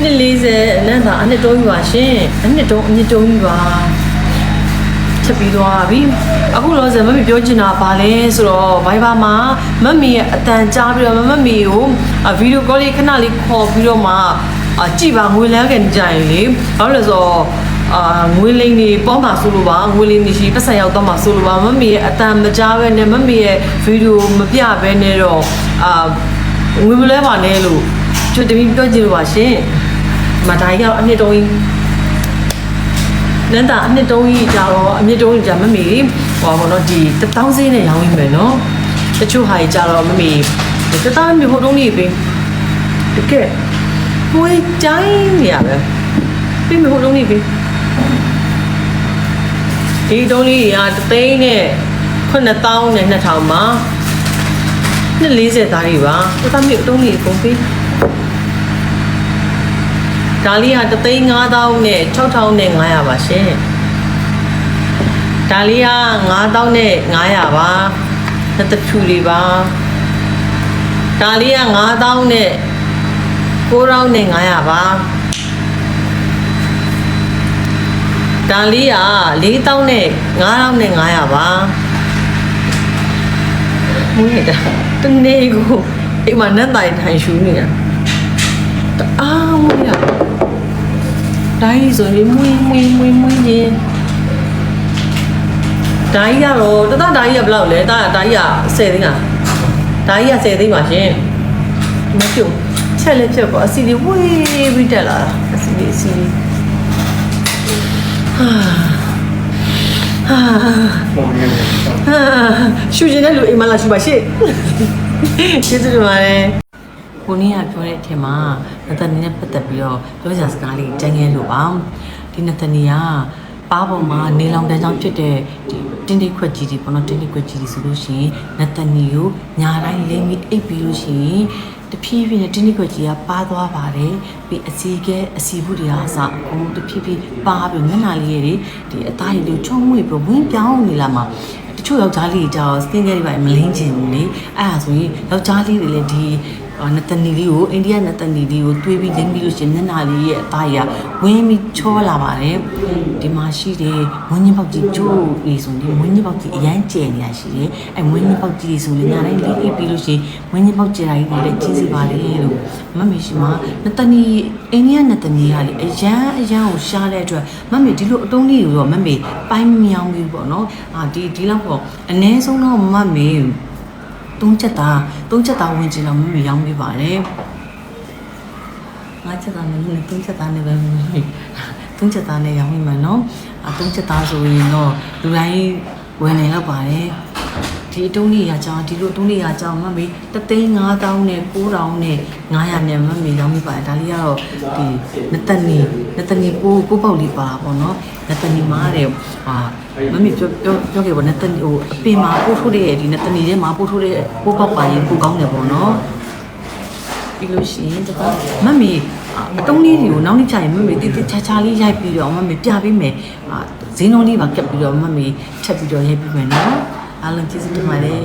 နှစ်40အနက်သာအနှစ်တုံးပြီပါရှင်အနှစ်တုံးအနှစ်တုံးပြီပါချက်ပြီးသွားပြီအခုလောဆယ်မမီပြောချင်တာပါလဲဆိုတော့ Viber မှာမမီရဲ့အတန်ကြားပြီးတော့မမီကိုဗီဒီယိုကောလေးခဏလေးခေါ်ပြီးတော့မှအာကြည်ပါငွေလန်းကန်ကြရင်လေဘာလို့လဲဆိုတော့အာငွေလိန်တွေပေါမှာဆိုလို့ပါငွေလိန်တွေရှိပတ်စံရောက်တော့မှာဆိုလို့ပါမမီရဲ့အတန်မကြားပဲနဲ့မမီရဲ့ဗီဒီယိုမပြပဲနဲ့တော့အာငွေမလဲပါနဲ့လို့ကျွတ်တမီပြောကြည့်လို့ပါရှင် မတိုင်းကတော့အနှစ်တုံးကြီးနန်းတာအနှစ်တုံးကြီးကြတော့အနှစ်တုံးကြီးကြမမီဟောဘောနော်ဒီတောင်းစင်းနဲ့ရောင်းရင်းမယ်နော်တချို့ဟာကြီးကြတော့မမီတသားမျိုးဟိုတုံးကြီးပဲတကယ်ဝေးကြိုင်းနေရပဲပြီးမဟိုတုံးကြီးပဲဒီတုံးလေးကတသိန်းနဲ့9000နဲ့2000မှာ240သားကြီးပါတသားမျိုးတုံးလေးကုန်ပြီ ဒါလေးကတသိန်း9000နဲ့6000နဲ့900ပါရှင်ဒါလေးက9000နဲ့900ပါတစ်တဖြူလေးပါဒါလေးက9000နဲ့9000နဲ့900ပါဒါလေးက4000နဲ့9000နဲ့900ပါမွေးတာတနေ့ကိုအိမ်မှာနတ်တိုင်ထိုင်ရှူနေတာတအားမွေးတာ ဒါကြီးဆိုရင်မွေးမွေးမွေးမွေးနေဒါကြီးကတော့တတဒါကြီးကဘယ်လောက်လဲတာဒါကြီးက10သိန်းလားဒါကြီးက10သိန်းပါရှင်မပြုတ်ချက်လက်ချက်ပေါ့အစီလေးဝေးပြီးတက်လာတာအစီလေးအစီလေးဟာဟာဟာရှူကျင်တဲ့လူအိမ်မလာရှူပါရှေ့ကျေးဇူးတင်ပါတယ် ကိုနေ့ကပြောတဲ့အထက်မှာနသနီနဲ့ပတ်သက်ပြီးတော့ပြောစရာစကားလေးတန်းငယ်လို့ပါဒီနသနီကပါပေါ်မှာနေလောင်တန်းချောင်းဖြစ်တဲ့ဒီတင်းတိတ်ခွက်ကြီးတွေပေါ့နော်တင်းတိတ်ခွက်ကြီးတွေဆိုလို့ရှိရင်နသနီကိုညာတိုင်းလိမ့်ပြီးအိပ်ပြီးလို့ရှိရင်တဖြည်းဖြည်းနဲ့တင်းတိတ်ခွက်ကြီးကပါသွားပါတယ်ပြီးအစီကဲအစီဘူးတွေအားစအကုန်တဖြည်းဖြည်းပါပြီးမျက်နှာလေးရဲ့ဒီအသားရည်တွေချုံမွေပြီးဝင်းပြောင်းနေလာမှာတချို့ယောက်ျားလေးတွေကြောစကင်ကဲတွေပါမလင်းချင်ဘူးလေအဲ့ဒါဆိုရင်ယောက်ျားလေးတွေလည်းဒီ နတနီလေးကိုအိန္ဒိယနတနီလေးကိုတွေးပြီးလင်းပြီးလို့ရှိရင်မျက်နှာလေးရဲ့အသားရဝင်းပြီးချောလာပါတယ်ဒီမှာရှိတယ်မွေးညင်းပေါက်ကြီးကျိုးလေးဆိုရင်မွေးညင်းပေါက်ကြီးအရန်ကျယ်နေတာရှိတယ်အဲ့မွေးညင်းပေါက်ကြီးဆိုရင်ညာတိုင်းလေးအိပ်ပြီးလို့ရှိရင်မွေးညင်းပေါက်ကျယ်တာကြီးတွေလည်းကြီးစီပါလေလို့မမေရှိမှာနတနီအိန္ဒိယနတနီကလေအရန်အရန်ကိုရှားတဲ့အတွက်မမေဒီလိုအတုံးလေးကိုတော့မမေပိုင်းမမြောင်းဘူးပေါ့နော်အာဒီဒီလောက်ပေါ့အ ਨੇ ဆုံးတော့မမေ သုံးချက်သားသုံးချက်သားဝင်ချင်တော့မမေရောင်းပေးပါတယ်ငါးချက်သားနဲ့လည်းသုံးချက်သားနဲ့ပဲမမေသုံးချက်သားနဲ့ရောင်းပေးမယ်နော်အာသုံးချက်သားဆိုရင်တော့လူတိုင်းဝင်နေတော့ပါတယ် ဒီအတုံးလေးရာကြောင်းဒီလိုအတုံးလေးရာကြောင်းမမေတသိန်း9000နဲ့9000နဲ့900နဲ့မမေရောင်းပေးပါတယ်ဒါလေးကတော့ဒီနတနီနတနီပိုးပိုးပေါက်လေးပါပေါ့နော်နတနီမားတဲ့ဟာမမေပြောပြောပြောခဲ့ပါနတနီဟိုအပင်မှာပိုးထိုးတဲ့ဒီနတနီထဲမှာပိုးထိုးတဲ့ပိုးပေါက်ပါရင်ပိုကောင်းတယ်ပေါ့နော်ပြီးလို့ရှိရင်တခါမမေအတုံးလေးတွေကိုနောက်နေ့ကျရင်မမေတိတိချာချာလေးရိုက်ပြီးတော့မမေပြပေးမယ်အာဈေးနှုန်းလေးပါကပ်ပြီးတော့မမေချက်ပြီးတော့ရိုက်ပြီးမယ်နော် အားလုံးကျေးဇူးတင်ပါတယ်